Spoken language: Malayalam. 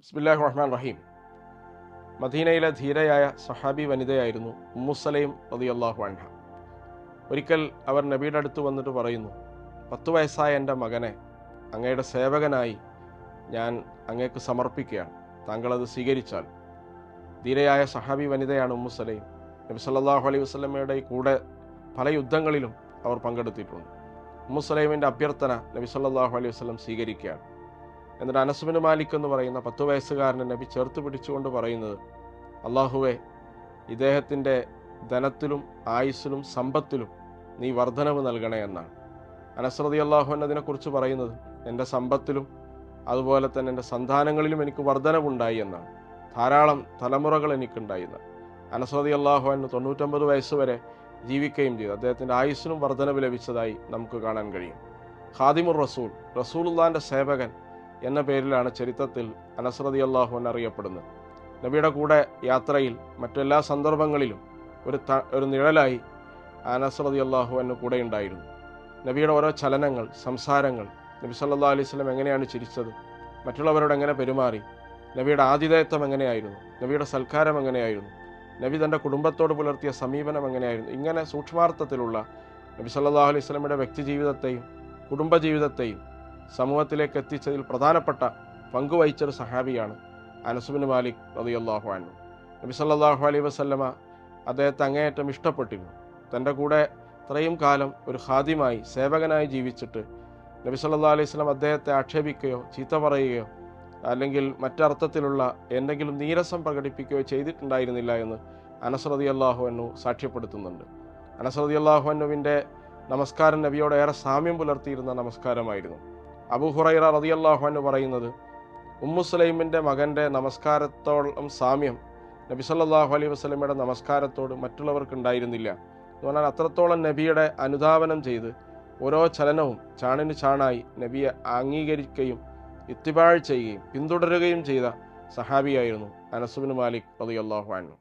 ബിസ്മില്ലാഹി റഹ്മാൻ റഹീം മദീനയിലെ ധീരയായ സഹാബി വനിതയായിരുന്നു ഉമ്മുസലൈം റളിയല്ലാഹു അൻഹ. ഒരിക്കൽ അവർ നബിയുടെ അടുത്ത് വന്നിട്ട് പറയുന്നു പത്ത് വയസ്സായ എന്റെ മകനെ അങ്ങയുടെ സേവകനായി ഞാൻ അങ്ങേക്ക് സമർപ്പിക്കുകയാണ്. താങ്കളത് സ്വീകരിച്ചാൽ. ധീരയായ സഹാബി വനിതയാണ് ഉമ്മുസലൈം നബി സല്ലല്ലാഹു അലൈഹി വസല്ലമയുടെ കൂടെ പല യുദ്ധങ്ങളിലും അവർ പങ്കെടുത്തിട്ടുണ്ട്. ഉമ്മുസലൈമിന്റെ അഭ്യർത്ഥന നബി സല്ലല്ലാഹു അലൈഹി വസല്ലം സ്വീകരിക്കുകയാണ്. എന്നിട്ട് അനസുബിന് മാലിക് എന്ന് പറയുന്ന പത്ത് വയസ്സുകാരനെ നബി ചേർത്ത് പിടിച്ചുകൊണ്ട് പറയുന്നത് അള്ളാഹുവെ ഇദ്ദേഹത്തിന്റെ ധനത്തിലും ആയുസ്സിലും സമ്പത്തിലും നീ വർധനവ് നൽകണേ എന്നാണ്. അനസ്രതി അള്ളാഹു എന്നതിനെക്കുറിച്ച് പറയുന്നത് എന്റെ സമ്പത്തിലും അതുപോലെ തന്നെ എന്റെ സന്താനങ്ങളിലും എനിക്ക് വർധനവുണ്ടായി എന്നാണ്. ധാരാളം തലമുറകൾ എനിക്കുണ്ടായി എന്നാണ്. അനസ്രതി അള്ളാഹു എന്ന് തൊണ്ണൂറ്റൊമ്പത് വയസ്സ് വരെ ജീവിക്കുകയും ചെയ്തു. അദ്ദേഹത്തിന്റെ ആയുസ്സിനും വർധനവ് ലഭിച്ചതായി നമുക്ക് കാണാൻ കഴിയും. ഖാദിമുർ റസൂൽ റസൂലുള്ളാന്റെ സേവകൻ എന്ന പേരിലാണ് ചരിത്രത്തിൽ അനസ്രതി അള്ളാഹു എന്നറിയപ്പെടുന്നത് നബിയുടെ കൂടെ യാത്രയിൽ മറ്റെല്ലാ സന്ദർഭങ്ങളിലും ഒരു ത ഒരു നിഴലായി അനസ്രതി അള്ളാഹു എന്ന കൂടെ ഉണ്ടായിരുന്നു. നബിയുടെ ഓരോ ചലനങ്ങൾ സംസാരങ്ങൾ നബി സല്ലാ അലൈഹി സ്വലം എങ്ങനെയാണ് ചിരിച്ചത് മറ്റുള്ളവരോട് എങ്ങനെ പെരുമാറി നബിയുടെ ആതിഥേയത്വം എങ്ങനെയായിരുന്നു നബിയുടെ സൽക്കാരം എങ്ങനെയായിരുന്നു നബി തന്റെ കുടുംബത്തോട് പുലർത്തിയ സമീപനം എങ്ങനെയായിരുന്നു ഇങ്ങനെ സൂക്ഷ്മാർത്ഥത്തിലുള്ള നബി സല്ലാ അലൈഹി സ്വലമിയുടെ വ്യക്തി ജീവിതത്തെയും കുടുംബജീവിതത്തെയും സമൂഹത്തിലേക്ക് എത്തിച്ചതിൽ പ്രധാനപ്പെട്ട പങ്കുവഹിച്ചൊരു സഹാബിയാണ് അനസുബിൻ മാലിക് റളിയല്ലാഹു അൻഹു. നബി സല്ലല്ലാഹു അലൈഹി വസല്ലമ അദ്ദേഹത്തെ അങ്ങേയറ്റം ഇഷ്ടപ്പെട്ടിരുന്നു. തന്റെ കൂടെ ഇത്രയും കാലം ഒരു ഖാദിമായി സേവകനായി ജീവിച്ചിട്ട് നബി സല്ലാ അലൈഹി സ്വലം അദ്ദേഹത്തെ ആക്ഷേപിക്കുകയോ ചീത്ത പറയുകയോ അല്ലെങ്കിൽ മറ്റർത്ഥത്തിലുള്ള എന്തെങ്കിലും നീരസം പ്രകടിപ്പിക്കുകയോ ചെയ്തിട്ടുണ്ടായിരുന്നില്ല എന്ന് അനസ്രതി അൻഹു സാക്ഷ്യപ്പെടുത്തുന്നുണ്ട്. അനസ്രതി അൻഹുവിന്റെ നമസ്കാരം നബിയോട് ഏറെ സാമ്യം പുലർത്തിയിരുന്ന നമസ്കാരമായിരുന്നു. അബു ഹുറൈറ റളിയല്ലാഹു അൻഹു പറയുന്നത് ഉമ്മുസ്ലൈമിന്റെ മകന്റെ നമസ്കാരത്തോളം സാമ്യം നബി സല്ലാഹു അലൈഹി വസല്ലമയുടെ നമസ്കാരത്തോട് മറ്റുള്ളവർക്ക് ഉണ്ടായിരുന്നില്ല എന്ന് പറഞ്ഞാൽ അത്രത്തോളം നബിയുടെ അനുധാവനം ചെയ്ത് ഓരോ ചലനവും ചാണിന് ചാണായി നബിയെ അംഗീകരിക്കുകയും ഇത്തിബാഴ് ചെയ്യുകയും പിന്തുടരുകയും ചെയ്ത സഹാബിയായിരുന്നു അനസുബിൻ മാലിക് റളിയല്ലാഹു അൻഹു.